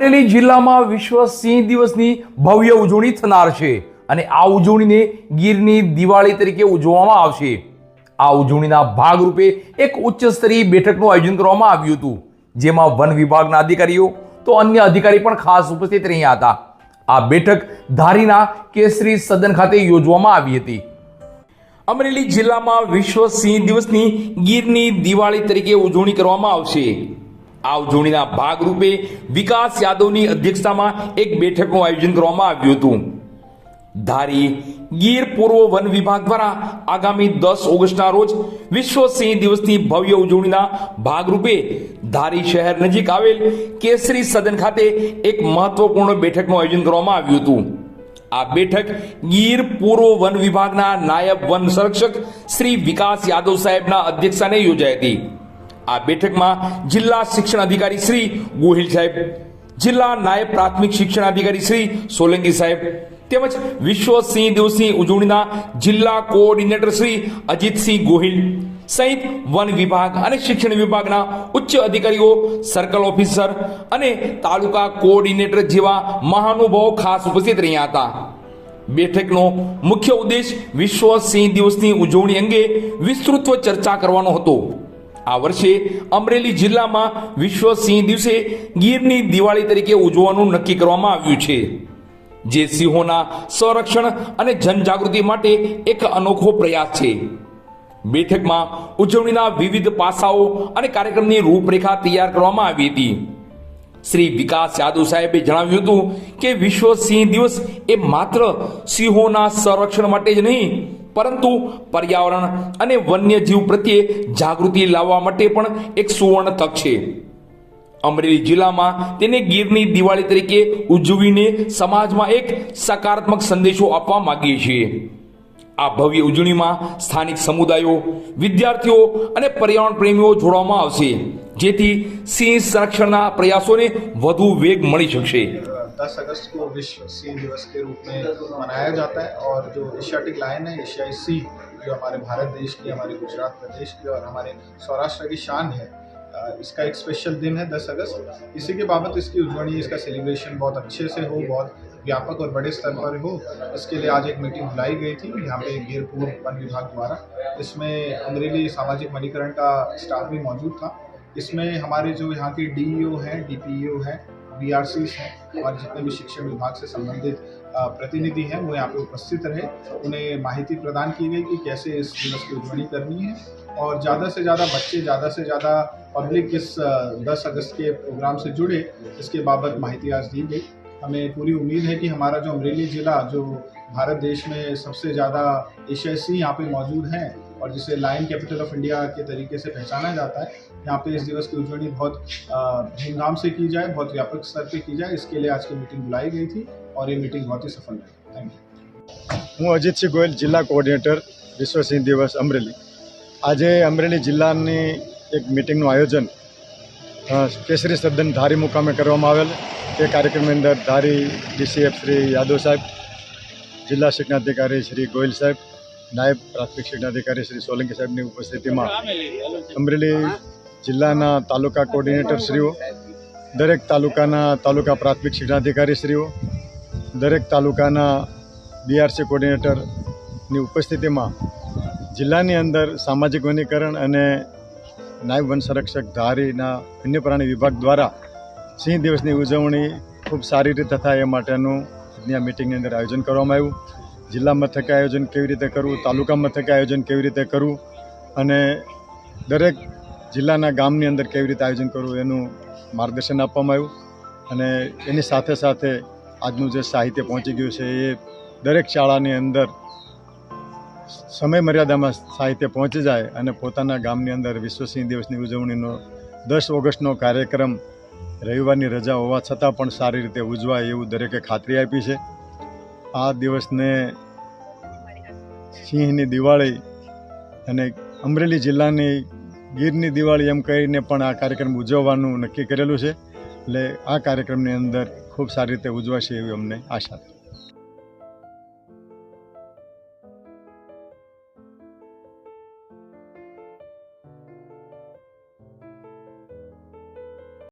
અમરેલી જિલ્લામાં વિશ્વ સિંહ દિવસની ભવ્ય ઉજવણી થનાર છે અને આ ઉજવણીને ગીરની દિવાળી તરીકે ઉજવવામાં આવશે. આ ઉજવણીના ભાગરૂપે એક ઉચ્ચ સ્તરીય બેઠકનું આયોજન કરવામાં આવ્યું હતું, જેમાં વન વિભાગના અધિકારીઓ તો અન્ય અધિકારી પણ ખાસ ઉપસ્થિત રહ્યા હતા. આ બેઠક ધારીના કેસરી સદન ખાતે યોજવામાં આવી હતી. અમરેલી જિલ્લામાં વિશ્વ સિંહ દિવસની ગીરની દિવાળી તરીકે ઉજવણી કરવામાં આવશે. આ ઉજવણીના ભાગરૂપે વિકાસ યાદવની અધ્યક્ષતામાં એક બેઠકનું આયોજન કરવામાં આવ્યું હતું. ધારી ગીર પૂર્વ વન વિભાગ દ્વારા આગામી દસ ઓગસ્ટના રોજ વિશ્વ સિંહ દિવસની ભવ્ય ઉજવણીના ભાગરૂપે ધારી શહેર નજીક આવેલ કેસરી સદન ખાતે એક મહત્વપૂર્ણ બેઠકનું આયોજન કરવામાં આવ્યું હતું. આ બેઠક ગીર પૂર્વ વન વિભાગના નાયબ વન સંરક્ષક શ્રી વિકાસ યાદવ સાહેબના અધ્યક્ષસ્થાને યોજાઈ હતી. આ બેઠકમાં જિલ્લા શિક્ષણ અધિકારી શ્રી ગોહિલ સાહેબ, જિલ્લા નાયબ પ્રાથમિક શિક્ષણ અધિકારી શ્રી સોલંકી સાહેબ, તેમજ વિશ્વ સિંહ દિવસની ઉજવણીના જિલ્લા કોઓર્ડિનેટર શ્રી અજીતસિંહ ગોહિલ સહિત વન વિભાગ અને શિક્ષણ વિભાગના ઉચ્ચ અધિકારીઓ, સર્કલ ઓફિસર અને તાલુકા કોઓર્ડિનેટર જેવા મહાનુભાવો ખાસ ઉપસ્થિત રહ્યા હતા. બેઠકનો મુખ્ય ઉદ્દેશ વિશ્વ સિંહ દિવસની ઉજવણી અંગે વિસ્તૃત્વ ચર્ચા કરવાનો હતો. આ વર્ષે અમરેલી જિલ્લામાં વિશ્વ સિંહ દિવસે ગીરની દિવાળી તરીકે ઉજવવાનું નક્કી કરવામાં આવ્યું છે. જે સિંહોના સંરક્ષણ અને જનજાગૃતિ માટે એક અનોખો પ્રયાસ છે. બેઠકમાં ઉજવણીના વિવિધ પાસાઓ અને કાર્યક્રમની રૂપરેખા તૈયાર કરવામાં આવી હતી. શ્રી વિકાસ યાદવ સાહેબે જણાવ્યું હતું કે વિશ્વ સિંહ દિવસ એ માત્ર સિંહોના સંરક્ષણ માટે જ નહીં પરંતુ પર્યાવરણ અને વન્યજીવ પ્રત્યે જાગૃતિ લાવવા માટે પણ એક સુવર્ણ તક છે. અમરેલી જિલ્લામાં તેને ગીરની દિવાળી તરીકે ઉજવીને સમાજમાં એક સકારાત્મક સંદેશો આપવા માગીએ છીએ. આ ભવ્ય ઉજવણીમાં સ્થાનિક સમુદાયો, વિદ્યાર્થીઓ અને પર્યાવરણ પ્રેમીઓ જોડવામાં આવશે. જેથી સિંહ સંરક્ષણના પ્રયાસોને વધુ વેગ મળી શકશે. दस अगस्त को विश्व सिंह दिवस के रूप में मनाया जाता है और जो एशियाटिक लाइन है, एशियाई सी जो हमारे भारत देश की, हमारे गुजरात प्रदेश की और हमारे सौराष्ट्र की शान है इसका एक स्पेशल दिन है दस अगस्त। इसी के बाबत इसकी उजवणी, इसका सेलिब्रेशन बहुत अच्छे से हो, बहुत व्यापक और बड़े स्तर पर हो। इसके लिए आज एक मीटिंग बुलाई गई थी, यहाँ पे गिरपुर वन विभाग द्वारा। इसमें अमरेली सामाजिक वनीकरण का स्टाफ भी मौजूद था। इसमें हमारे जो यहाँ के डीईओ हैं डीपीईओ हैं बी हैं और जितने भी शिक्षण विभाग से संबंधित प्रतिनिधि हैं, वो यहाँ पे उपस्थित रहे। उन्हें माहिती प्रदान की गई कि कैसे इस दिवस की उजवणी करनी है और ज़्यादा से ज़्यादा बच्चे, ज़्यादा से ज़्यादा पब्लिक इस दस अगस्त के प्रोग्राम से जुड़े, इसके बाबत माहिती आज दी गई। हमें पूरी उम्मीद है कि हमारा जो अमरेली ज़िला, जो भारत देश में सबसे ज़्यादा एशियाई यहाँ पे मौजूद हैं और जिसे लायन कैपिटल ऑफ इंडिया के तरीके से पहचाना जाता है यहाँ पे इस दिवस की उजवणी बहुत अ, धूमधाम से की जाए बहुत व्यापक स्तर पे की जाए इसके लिए आज की मीटिंग बुलाई गई थी और ये मीटिंग बहुत ही सफल रही थैंक यू હું અજીતસિંહ ગોયલ જિલ્લા કોઓર્ડિનેટર વિશ્વ સિંહ દિવસ અમરેલી આજે અમરેલી જિલ્લાની એક મિટિંગનું આયોજન અ, કેસરી સદન ધારી મુકામે કરવામાં આવેલ તે કાર્યક્રમની અંદર ધારી ડીસીએફ શ્રી યાદવ સાહેબ જિલ્લા શિક્ષણાધિકારી શ્રી ગોયલ સાહેબ નાયબ પ્રાથમિક શિક્ષણાધિકારી શ્રી સોલંકી સાહેબની ઉપસ્થિતિમાં અમરેલી જિલ્લાના તાલુકા કોર્ડિનેટરશ્રીઓ દરેક તાલુકાના તાલુકા પ્રાથમિક શિક્ષણાધિકારી શ્રીઓ, દરેક તાલુકાના બીઆરસી કોર્ડિનેટરની ઉપસ્થિતિમાં જિલ્લાની અંદર સામાજિક વનીકરણ અને નાયબ વન સંરક્ષક ધારીના વન્ય પ્રાણી વિભાગ દ્વારા સિંહ દિવસની ઉજવણી ખૂબ સારી રીતે થાય એ માટેનું આજની આ મિટિંગની અંદર આયોજન કરવામાં આવ્યું. જિલ્લા મથકે આયોજન કેવી રીતે કરવું, તાલુકા મથકે આયોજન કેવી રીતે કરવું અને દરેક જિલ્લાના ગામની અંદર કેવી રીતે આયોજન કરવું એનું માર્ગદર્શન આપવામાં આવ્યું. અને એની સાથે સાથે આજનું જે સાહિત્ય પહોંચી ગયું છે એ દરેક શાળાની અંદર સમય મર્યાદામાં સાહિત્ય પહોંચી જાય અને પોતાના ગામની અંદર વિશ્વસિંહ દિવસની ઉજવણીનો દસ ઓગસ્ટનો કાર્યક્રમ રવિવારની રજા હોવા છતાં પણ સારી રીતે ઉજવાય એવું દરેકે ખાતરી આપી છે. આ દિવસને સિંહની દિવાળી અને અમરેલી જિલ્લાની ગીરની દિવાળી એમ કહીને પણ આ કાર્યક્રમ ઉજવવાનું નક્કી કરેલું છે. એટલે આ કાર્યક્રમની અંદર ખૂબ સારી રીતે ઉજવાશે એવી અમને આશા છે.